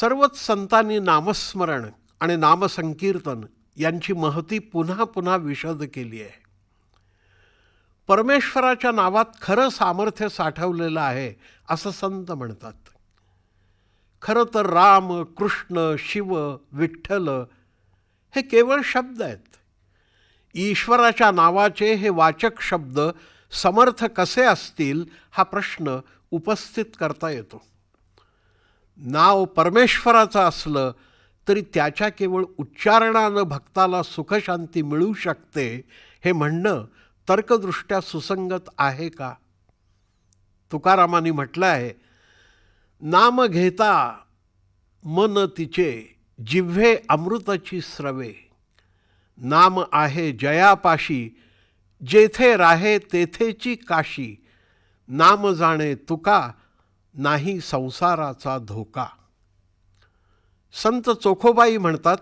सर्वच संतांनी नामस्मरण आणि नामसंकीर्तन यांची महती पुन्हा पुन्हा विशद केली आहे. परमेश्वराच्या नावात खरं सामर्थ्य साठवलेलं आहे असं संत म्हणतात. खरं तर राम कृष्ण शिव विठ्ठल हे केवळ शब्द आहेत. ईश्वराच्या नावाचे हे वाचक शब्द समर्थ कसे असतील हा प्रश्न उपस्थित करता येतो. नाव परमेश्वराचं असलं तरी त्याच्या केवळ उच्चारणानं भक्ताला सुखशांती मिळू शकते हे म्हणणं तर्कदृष्ट्या सुसंगत आहे का? तुकारामांनी म्हटलं आहे नाम घेता मन तिचे जिव्हे अमृताची स्रवे. नाम आहे जयापाशी जेथे राहे तेथेची काशी. नाम जाणे तुका नाही संसाराचा धोका. संत चोखोबाई म्हणतात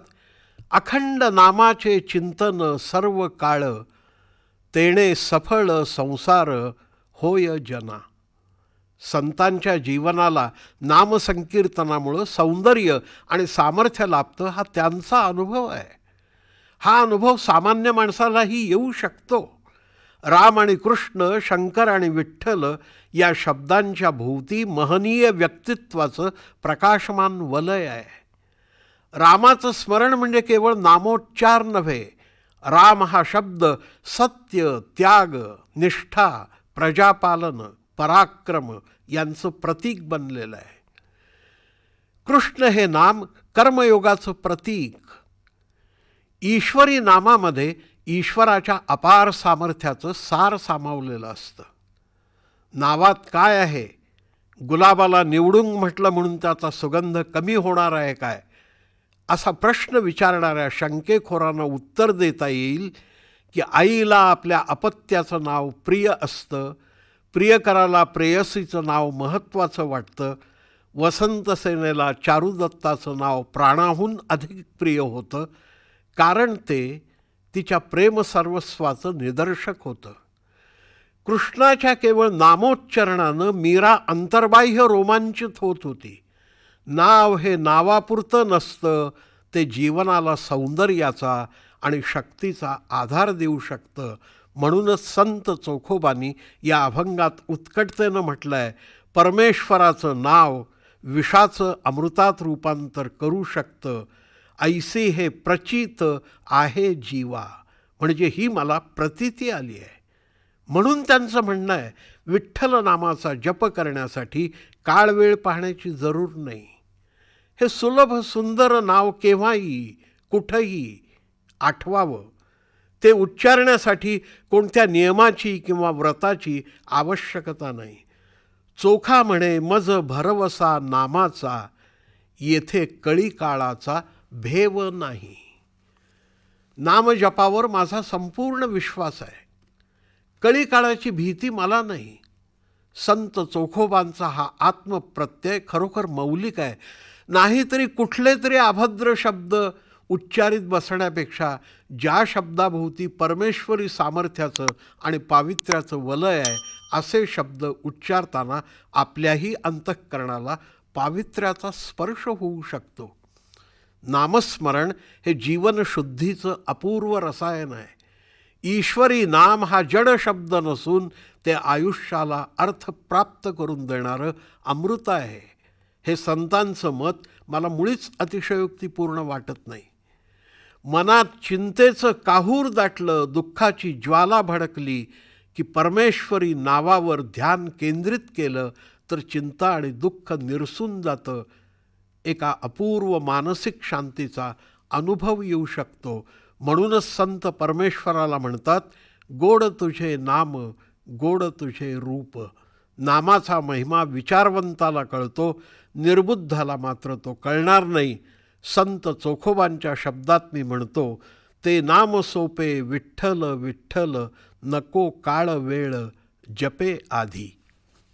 अखंड नामाचे चिंतन सर्व काळ तेणे सफळ संसार होय जना. संतांच्या जीवनाला नामसंकीर्तनामुळं सौंदर्य आणि सामर्थ्य लाभतं हा त्यांचा अनुभव आहे. हा अनुभव सामान्य माणसालाही येऊ शकतो. राम आणि कृष्ण शंकर आणि विठ्ठल या शब्दांच्या भोवती महनीय व्यक्तित्वाचं प्रकाशमान वलय आहे. रामाचं स्मरण म्हणजे केवळ नामोच्चार नव्हे राम हा शब्द सत्य त्याग निष्ठा प्रजापालन पराक्रम यांचं प्रतीक बनलेलं आहे. कृष्ण हे नाम कर्मयोगाचं प्रतीक. ईश्वरी नामामध्ये ईश्वराच्या अपार सामर्थ्याचं सार सामावलेलं असतं. नावात काय आहे? गुलाबाला निवडून म्हटलं म्हणून त्याचा सुगंध कमी होणार आहे काय? असा प्रश्न विचारणाऱ्या शंकेखोरांना उत्तर देता येईल की आईला आपल्या अपत्याचं नाव प्रिय असतं प्रियकराला प्रेयसीचं नाव महत्त्वाचं वाटतं वसंतसेनेला चारुदत्ताचं नाव प्राणाहून अधिक प्रिय होतं कारण ते तिच्या प्रेमसर्वस्वाचं निदर्शक होतं. कृष्णाच्या केवळ नामोच्चारणानं मीरा अंतर्बाह्य रोमांचित होत होती. नाव हे नावापुरतं नसतं ते जीवनाला सौंदर्याचा आणि शक्तीचा आधार देऊ शकतं म्हणूनच संत चोखोबानी या अभंगात उत्कटतेनं म्हटलं आहे परमेश्वराचं नाव विषाचं अमृतात रूपांतर करू शकतं ऐसे हे प्रचित आहे जीवा. म्हणजे ही मला प्रतीती आली आहे. म्हणून त्यांचं म्हणणं आहे विठ्ठल नामाचा जप करण्यासाठी काळ वेळ पाहण्याची जरूर नाही. हे सुलभ सुंदर नाव केव्हाही कुठंही आठवावं. ते उच्चारण्यासाठी कोणत्या नियमाची किंवा व्रताची आवश्यकता नाही. चोखा म्हणे मज भरवसा नामाचा येथे कळी काळाचा भेव नाही. नामजपावर माझा संपूर्ण विश्वास आहे. कळी काळाची भीती मला नाही. संत चोखोबांचा हा आत्मप्रत्यय खरोखर मौलिक आहे. नाहीतरी कुठले तरी अभद्र शब्द उच्चारित बसण्यापेक्षा ज्या शब्दाभोवती परमेश्वरी सामर्थ्याचं आणि पावित्र्याचं वलय आहे असे शब्द उच्चारताना आपल्याही अंतःकरणाला पावित्र्याचा स्पर्श होऊ शकतो. नामस्मरण हे जीवनशुद्धीचं अपूर्व रसायन आहे. ईश्वरी नाम हा जड शब्द नसून ते आयुष्याला अर्थ प्राप्त करून देणारं अमृत आहे. हे संतांचं मत मला मुळीच अतिशयोक्तीपूर्ण वाटत नाही. मनात चिंतेचं काहूर दाटलं दुःखाची ज्वाला भडकली की परमेश्वरी नावावर ध्यान केंद्रित केलं तर चिंता आणि दुःख निरसून जातं एका अपूर्व मानसिक शांतीचा अनुभव येऊ शकतो. म्हणूनच संत परमेश्वराला म्हणतात गोड तुझे नाम गोड तुझे रूप. नामाचा महिमा विचारवंताला कळतो निर्बुद्धाला मात्र तो कळणार नाही. संत चोखोबांच्या शब्दात मी म्हणतो ते नाम सोपे विठ्ठल विठ्ठल नको काळ वेळ जपे आधी.